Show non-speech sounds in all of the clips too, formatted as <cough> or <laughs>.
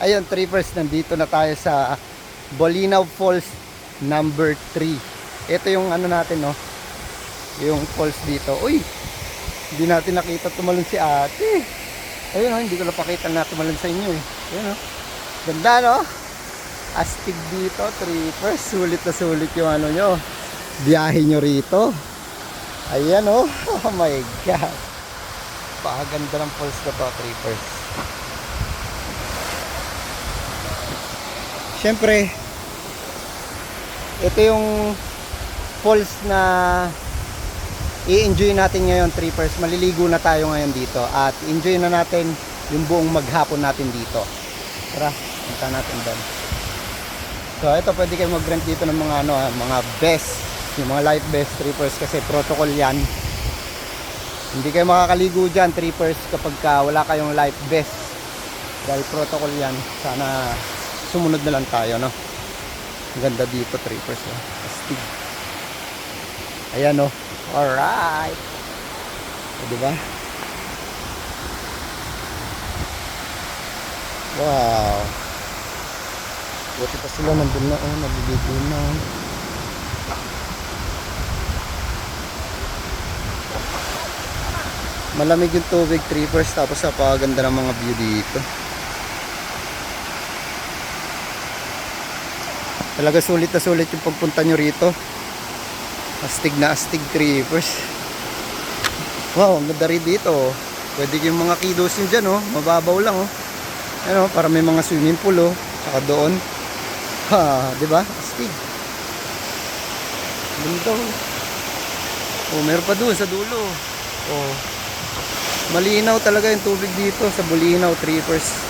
Ayun, trippers, nandito na tayo sa Bolinaw Falls number 3. Ito yung ano natin, no? Yung falls dito. Uy! Hindi natin nakita tumalon si ate. Ayun, oh, hindi ko napakita na tumalon sa inyo eh. Ayun, oh. Ganda, no? Astig dito, trippers. Sulit na sulit yung ano nyo. Biyahe nyo rito. Ayan, oh. <laughs> Oh my God. Pakaganda ng falls na to, trippers. Siyempre, ito yung falls na i-enjoy natin ngayon, trippers. Maliligo na tayo ngayon dito at enjoy na natin yung buong maghapon natin dito. Tara, punta natin doon. So, ito pwede kayo mag-rent dito ng mga ano, ah, mga best, yung mga life best trippers kasi protocol 'yan. Hindi kayo makakaligo diyan trippers kapag ka wala kayong life vest. Dahil protocol 'yan. Sana sumunod na lang tayo, no? Ang ganda dito, trippers. Oh. Astig. Ayan, oh. Alright. O, diba? Wow. Buti pa sila nandun na, oh. Naliligo na. Malamig yung tubig, trippers. Tapos napakaganda ng mga view dito. Talaga sulit na sulit yung pagpunta nyo rito. Astig na astig trippers. Wow, ang ganda rin dito. oh. Pwede yung mga kiddos nyo dyan, oh. Mababaw lang, oh. Ano, para may mga swimming pool, oh. Saka doon. Ha, di ba? Astig. Ganda, oh. Oh, meron pa doon sa dulo. Oh. Malinaw talaga yung tubig dito sa Bulinaw Trippers.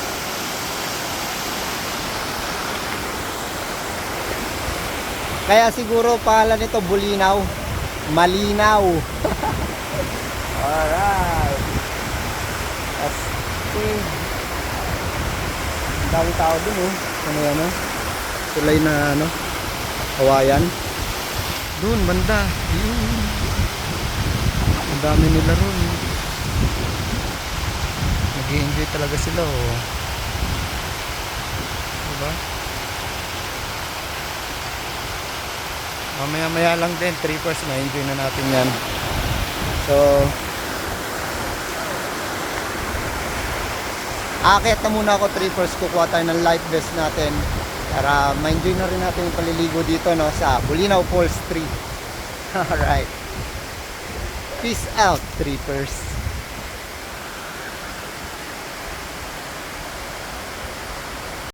Kaya siguro pangalan nito Bulinaw. Malinaw. <laughs> Alright. Astig. Dami tao dun oh. Ano yan oh? Tulay na ano? Hawayan. Dun, banda. Yun. Ang dami nila ron. Nag-enjoy talaga sila oh. Diba? Mamaya maya lang din, trippers, ma-enjoy na natin yan. So, Akit na muna ako trippers, kukuha tayo ng life vest natin para ma-enjoy na rin natin yung paliligo dito no, sa Bulinaw Falls 3. <laughs> Alright. Peace out, trippers.